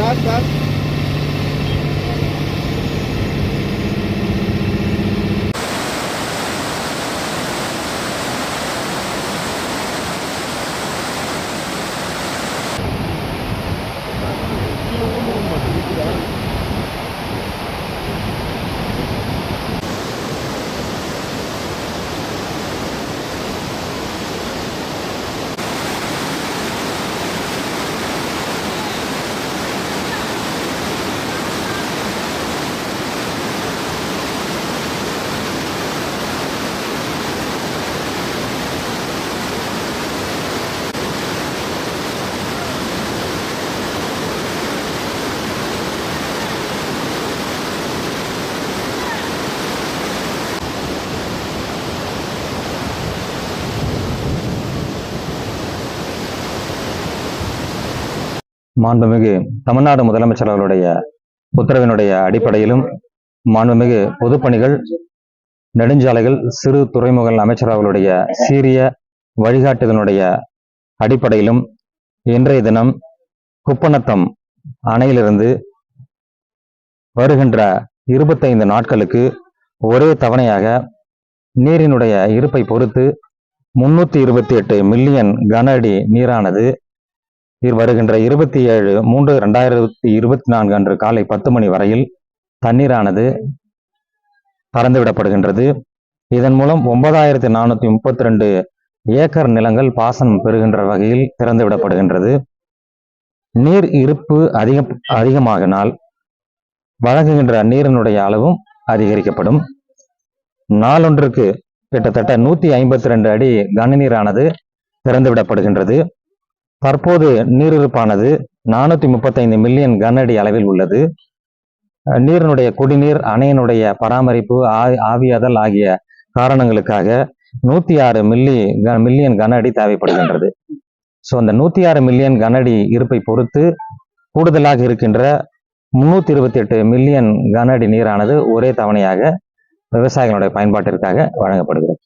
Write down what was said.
dar dar. Olmadı. Bir daha. மாண்புமிகு தமிழ்நாடு முதலமைச்சர் அவர்களுடைய உத்தரவினுடைய அடிப்படையிலும் மாண்புமிகு பொதுப்பணிகள் நெடுஞ்சாலைகள் சிறு துறைமுகங்கள் அமைச்சர் அவர்களுடைய சீரிய வழிகாட்டுதலினுடைய அடிப்படையிலும் இன்றைய தினம் குப்பநத்தம் அணையிலிருந்து வருகின்ற இருபத்தைந்து நாட்களுக்கு ஒரே தவணையாக நீரினுடைய இருப்பை பொறுத்து முன்னூத்தி இருபத்தி எட்டு மில்லியன் கன அடி நீரானது வருகின்ற இருபத்தி ஏழு மூன்று ரெண்டாயிரத்தி இருபத்தி நான்கு அன்று காலை பத்து மணி வரையில் தண்ணீரானது திறந்துவிடப்படுகின்றது இதன் மூலம் ஒன்பதாயிரத்தி நானூத்தி முப்பத்தி ரெண்டு ஏக்கர் நிலங்கள் பாசனம் பெறுகின்ற வகையில் திறந்துவிடப்படுகின்றது. நீர் இருப்பு அதிகம் அதிகமாகினால் வழங்குகின்ற நீரினுடைய அளவும் அதிகரிக்கப்படும். நாளொன்றுக்கு கிட்டத்தட்ட நூத்தி ஐம்பத்தி ரெண்டு அடி கனநீரானது திறந்துவிடப்படுகின்றது. தற்போது நீரிருப்பானது நானூத்தி முப்பத்தைந்து மில்லியன் கனஅடி அளவில் உள்ளது. நீரினுடைய குடிநீர் அணையினுடைய பராமரிப்பு ஆவியாதல் ஆகிய காரணங்களுக்காக நூத்தி ஆறு மில்லி க- மில்லியன் கன அடி தேவைப்படுகின்றது. ஸோ அந்த நூத்தி ஆறு மில்லியன் கன அடி இருப்பை பொறுத்து கூடுதலாக இருக்கின்ற முந்நூற்றி இருபத்தி எட்டு மில்லியன் கன அடி நீரானது ஒரே தவணையாக விவசாயிகளுடைய பயன்பாட்டிற்காக வழங்கப்படுகிறது.